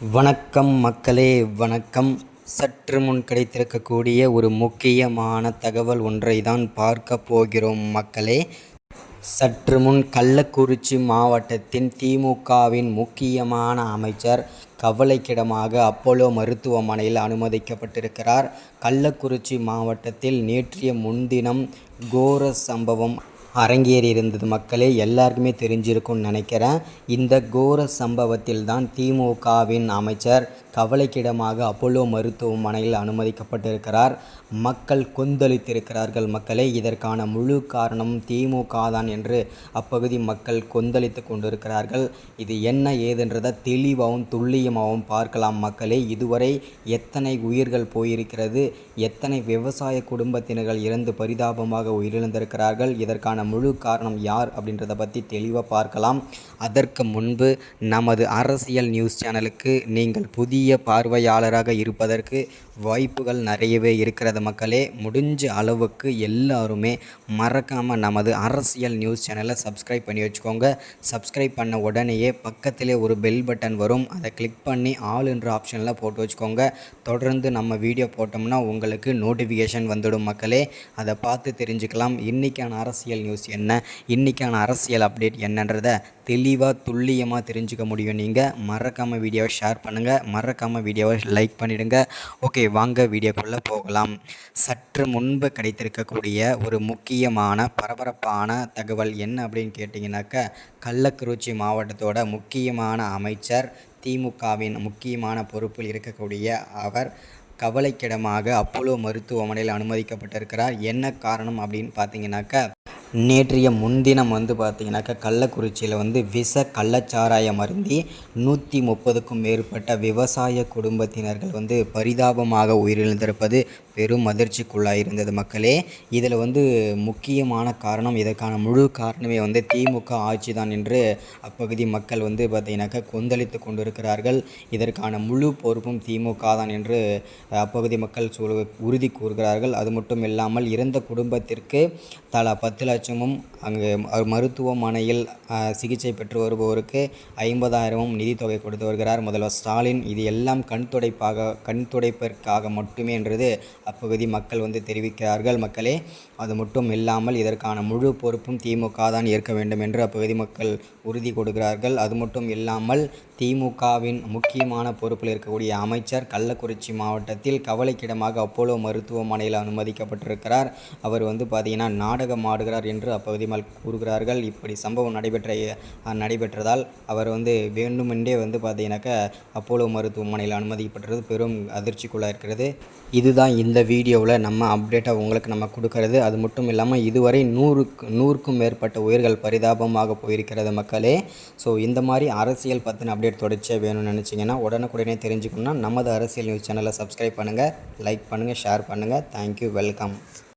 வணக்கம் மக்களே வணக்கம். சற்று முன் கிடைத்திருக்கக்கூடிய ஒரு முக்கியமான தகவல் ஒன்றை தான் பார்க்க போகிறோம் மக்களே. சற்று முன் கள்ளக்குறிச்சி மாவட்டத்தின் திமுகவின் முக்கியமான அமைச்சர் கவலைக்கிடமாக அப்போலோ மருத்துவமனையில் அனுமதிக்கப்பட்டிருக்கிறார். கள்ளக்குறிச்சி மாவட்டத்தில் நேற்றைய முன்தினம் கோர சம்பவம் அரங்கேறியிருந்தது. மக்களே எல்லாருக்குமே தெரிஞ்சிருக்கும்னு நினைக்கிறேன். இந்த கோர சம்பவத்தில் தான் திமுகவின் அமைச்சர் கவலைக்கிடமாக அப்போலோ மருத்துவமனையில் அனுமதிக்கப்பட்டிருக்கிறார். மக்கள் கொந்தளித்திருக்கிறார்கள் மக்களே. இதற்கான முழு காரணம் திமுக தான் என்று அப்பகுதி மக்கள் கொந்தளித்து கொண்டிருக்கிறார்கள். இது என்ன ஏதுன்றதை தெளிவாகவும் துல்லியமாகவும் பார்க்கலாம் மக்களே. இதுவரை எத்தனை உயிர்கள் போயிருக்கிறது? எத்தனை விவசாய குடும்பத்தினர்கள் இறந்து பரிதாபமாக உயிரிழந்திருக்கிறார்கள்? இதற்கான முழு காரணம் யார் அப்படின்றத பற்றி தெளிவாக பார்க்கலாம். அதற்கு முன்பு நமது அரசியல் நியூஸ் சேனலுக்கு நீங்கள் புதிய பார்வையாளராக இருப்பதற்கு வாய்ப்புகள் நிறையவே இருக்கிறது மக்களே. முடிஞ்ச அளவுக்கு எல்லாருமே மறக்காமல் நமது அரசியல் நியூஸ் சேனலை சப்ஸ்கிரைப் பண்ணி வச்சுக்கோங்க. சப்ஸ்கிரைப் பண்ண உடனேயே பக்கத்திலே ஒரு பெல் பட்டன் வரும். அதை கிளிக் பண்ணி ஆல் என்ற ஆப்ஷனில் போட்டு வச்சுக்கோங்க. தொடர்ந்து நம்ம வீடியோ போட்டோம்னா உங்களுக்கு நோட்டிஃபிகேஷன் வந்துடும் மக்களே. அதை பார்த்து தெரிஞ்சுக்கலாம். இன்றைக்கான அரசியல் நியூஸ் என்ன? இன்றைக்கான அரசியல் அப்டேட் என்னன்றதை தெளிவாக துல்லியமாக தெரிஞ்சுக்க முடியும். நீங்கள் மறக்காமல் வீடியோவை ஷேர் பண்ணுங்கள் மறக்காமல் வீடியோவை லைக் பண்ணிவிடுங்க ஓகே வாங்க வீடியோக்குள்ளே போகலாம். சற்று முன்பு கிடைத்திருக்கக்கூடிய ஒரு முக்கியமான பரபரப்பான தகவல் என்ன அப்படின்னு கேட்டிங்கனாக்கா கள்ளக்குறிச்சி மாவட்டத்தோட முக்கியமான அமைச்சர் திமுகவின் முக்கியமான பொறுப்பில் இருக்கக்கூடிய அவர் கவலைக்கிடமாக அப்போலோ மருத்துவமனையில் அனுமதிக்கப்பட்டிருக்கிறார். என்ன காரணம் அப்படின்னு பார்த்தீங்கன்னாக்கா நேற்றைய முன்தினம் வந்து பார்த்திங்கனாக்கா கள்ளக்குறிச்சியில் வந்து விஷ கள்ளச்சாராயம் அருந்தி நூற்றி முப்பதுக்கும் மேற்பட்ட விவசாய குடும்பத்தினர்கள் வந்து பரிதாபமாக உயிரிழந்திருப்பது பெரும் அதிர்ச்சிக்குள்ளாயிருந்தது மக்களே. இதில் வந்து முக்கியமான காரணம் இதற்கான முழு காரணமே வந்து திமுக ஆட்சி தான் என்று அப்பகுதி மக்கள் வந்து பார்த்திங்கனாக்கா கொந்தளித்து கொண்டிருக்கிறார்கள். இதற்கான முழு பொறுப்பும் திமுக தான் என்று அப்பகுதி மக்கள் சொல் உறுதி கூறுகிறார்கள். அது மட்டும் இல்லாமல் இறந்த குடும்பத்திற்கு தலா பத்து லட்சமும் அங்கு மருத்துவமனையில் சிகிச்சை பெற்று வருபவருக்கு ஐம்பதாயிரமும் நிதித்தொகை கொடுத்து வருகிறார். முதல்வர் ஸ்டாலின் இது எல்லாம் கண் துடைப்பாக கண் துடைப்பிற்காக மட்டுமே என்றது அப்பகுதி மக்கள் வந்து தெரிவிக்கிறார்கள். மக்களே அது மட்டும் இல்லாமல் இதற்கான முழு பொறுப்பும் திமுக தான் ஏற்க வேண்டும் என்று அப்பகுதி மக்கள் உறுதி கொடுக்கிறார்கள். அது மட்டும் இல்லாமல் திமுகவின் முக்கியமான பொறுப்பில் இருக்கக்கூடிய அமைச்சர் கள்ளக்குறிச்சி மாவட்டத்தில் கவலைக்கிடமாக அப்போலோ மருத்துவமனையில் அனுமதிக்கப்பட்டிருக்கிறார். அவர் வந்து பார்த்திங்கன்னா நாடகம் ஆடுகிறார் என்று அப்பகுதி மக்கள் கூறுகிறார்கள். இப்படி சம்பவம் நடைபெற்ற நடைபெற்றதால் அவர் வந்து வேண்டுமென்றே வந்து பார்த்திங்கனாக்கா அப்போலோ மருத்துவமனையில் அனுமதிக்கப்பட்டது பெரும் அதிர்ச்சிக்குள்ளாக இருக்கிறது. இதுதான் இந்த வீடியோவில் நம்ம அப்டேட்டாக உங்களுக்கு நம்ம கொடுக்கறது. அது மட்டும் இல்லாமல் இதுவரை நூறுக்கு நூறுக்கும் மேற்பட்ட உயிர்கள் பரிதாபமாக போயிருக்கிறது மக்களே. ஸோ இந்த மாதிரி அரசியல் பற்றின அப்டேட் தொடர்ச்சியாக வேணும்னு நினச்சிங்கன்னா உடனுக்குடனே தெரிஞ்சுக்கணும்னா நமது அரசியல் நியூஸ் சேனலை சப்ஸ்கிரைப் பண்ணுங்கள் லைக் பண்ணுங்கள் ஷேர் பண்ணுங்கள் தேங்க்யூ வெல்கம்